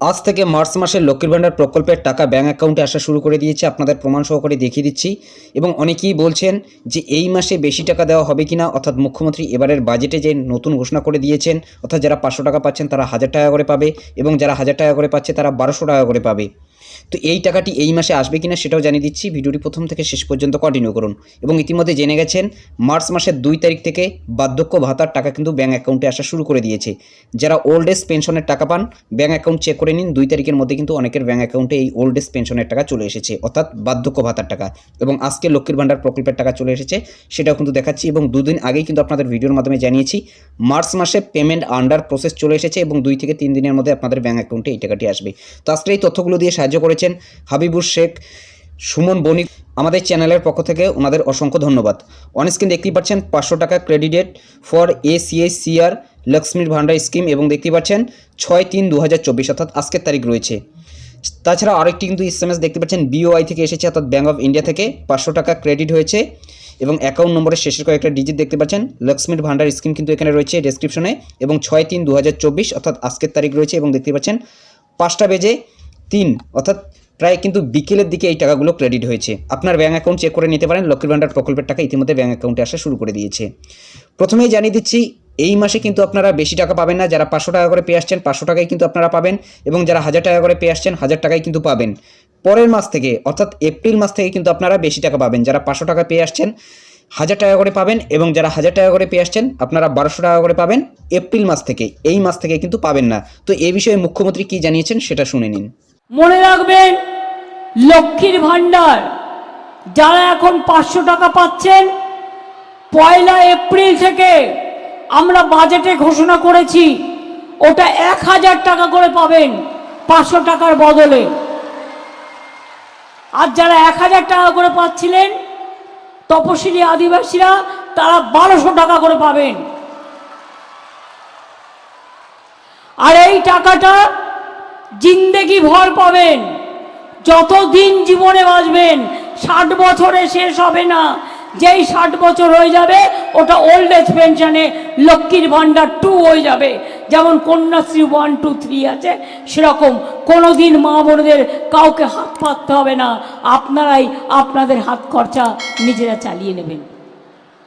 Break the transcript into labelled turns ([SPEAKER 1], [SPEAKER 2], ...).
[SPEAKER 1] আজ থেকে মার্চ মাসের লক্ষ্মীর ভাণ্ডার প্রকল্পের টাকা ব্যাঙ্ক অ্যাকাউন্টে আসা শুরু করে দিয়েছে। আপনাদের প্রমাণ সহকারে দেখিয়ে দিচ্ছি। এবং অনেকেই বলছেন যে এই মাসে বেশি টাকা দেওয়া হবে কি না অর্থাৎ মুখ্যমন্ত্রী এবারের বাজেটে যে নতুন ঘোষণা করে দিয়েছেন, অর্থাৎ যারা পাঁচশো টাকা পাচ্ছেন তারা হাজার টাকা করে পাবে এবং যারা হাজার টাকা করে পাচ্ছে তারা বারোশো টাকা করে পাবে। তো এই টাকাটি এই মাসে আসবে কিনা সেটাও জানিয়ে দিচ্ছি। ভিডিওটি প্রথম থেকে শেষ পর্যন্ত কন্টিনিউ করুন। এবং ইতিমধ্যে জেনে গেছেন, মার্চ মাসের দুই তারিখ থেকে বার্ধক্য ভাতার টাকা কিন্তু ব্যাঙ্ক অ্যাকাউন্টে আসা শুরু করে দিয়েছে। যারা ওল্ড এজ পেনশনের টাকা পান ব্যাঙ্ক অ্যাকাউন্ট চেক করে নিন। দুই তারিখের মধ্যে কিন্তু অনেকের ব্যাঙ্ক অ্যাকাউন্টে এই ওল্ড এজ পেনশনের টাকা চলে এসেছে, অর্থাৎ বার্ধক্য ভাতার টাকা। এবং আজকে লক্ষ্মীর ভাণ্ডার প্রকল্পের টাকা চলে এসেছে, সেটাও কিন্তু দেখাচ্ছি। এবং দুদিন আগেই কিন্তু আপনাদের ভিডিওর মাধ্যমে জানিয়েছি, মার্চ মাসে পেমেন্ট আন্ডার প্রসেস চলে এসেছে এবং দুই থেকে তিন দিনের মধ্যে আপনাদের ব্যাঙ্ক অ্যাকাউন্টে এই টাকাটি আসবে। তো আজকে এই তথ্যগুলো দিয়ে সাহায্য করেছেন হাবিবুর শেখ, সুমন বণিক। আমাদের চ্যানেলের পক্ষ থেকে ওনাদের অসংখ্য ধন্যবাদ। অন স্ক্রিন দেখতেই পাচ্ছেন পাঁচশো টাকা ক্রেডিটেড ফর এ সিআর লক্ষ্মীর ভান্ডার স্কিম এবং দেখতেই পাচ্ছেন ছয় তিন দু অর্থাৎ আজকের তারিখ রয়েছে। তাছাড়া আরেকটি কিন্তু এস এম এস দেখতে পাচ্ছেন বিওআই থেকে এসেছে অর্থাৎ ব্যাঙ্ক অফ ইন্ডিয়া থেকে পাঁচশো টাকা ক্রেডিট হয়েছে এবং অ্যাকাউন্ট নম্বরের শেষের কয়েকটা ডিজিট দেখতে পাচ্ছেন, লক্ষ্মীর ভান্ডার স্কিম কিন্তু এখানে রয়েছে ডেসক্রিপশনে এবং ছয় তিন দু অর্থাৎ আজকের তারিখ রয়েছে এবং দেখতে পাচ্ছেন পাঁচটা বেজে তিন, অর্থাৎ প্রায় কিন্তু বিকেলের দিকে এই টাকাগুলো ক্রেডিট হয়েছে। আপনার ব্যাঙ্ক অ্যাকাউন্ট চেক করে নিতে পারেন, লক্ষ্মীর ভান্ডার প্রকল্পের টাকা ইতিমধ্যে ব্যাঙ্ক অ্যাকাউন্টে আসা শুরু করে দিয়েছে। প্রথমেই জানিয়ে দিচ্ছি, এই মাসে কিন্তু আপনারা বেশি টাকা পাবেন না, যারা পাঁচশো টাকা করে পেয়ে আসছেন, পাঁচশো টাকায় কিন্তু আপনারা পাবেন এবং যারা হাজার টাকা করে পেয়ে আসছেন, হাজার টাকায় কিন্তু পাবেন। পরের মাস থেকে, অর্থাৎ এপ্রিল মাস থেকে কিন্তু আপনারা বেশি টাকা পাবেন। যারা পাঁচশো টাকা পেয়ে আসছেন, হাজার টাকা করে পাবেন এবং যারা হাজার টাকা করে পেয়ে আসছেন, আপনারা বারোশো টাকা করে পাবেন। এপ্রিল মাস থেকে, এই মাস থেকে কিন্তু পাবেন না। তো এই বিষয়ে মুখ্যমন্ত্রী কী জানিয়েছেন, সেটা শুনে নিন।
[SPEAKER 2] মনে রাখবেন, লক্ষ্মীর ভাণ্ডার যারা এখন পাঁচশো টাকা পাচ্ছেন, পয়লা এপ্রিল থেকে আমরা বাজেটে ঘোষণা করেছি, ওটা এক হাজার টাকা করে পাবেন পাঁচশো টাকার বদলে। আর যারা এক হাজার টাকা করে পাচ্ছিলেন, তপশিলি আদিবাসীরা তারা বারোশো টাকা করে পাবেন। আর এই টাকাটা জিন্দেগি ভর পাবেন। যতদিন জীবনে বাঁচবেন, ষাট বছরে শেষ হবে না। যেই ষাট বছর হয়ে যাবে, ওটা ওল্ড এজ পেনশনে লক্ষ্মীর ভাণ্ডার টু হয়ে যাবে। যেমন কন্যাশ্রী ওয়ান টু থ্রি আছে, সেরকম। কোনো দিন মা বোনদের কাউকে হাত পাততে হবে না। আপনারাই আপনাদের হাত খরচা নিজেরা চালিয়ে নেবেন।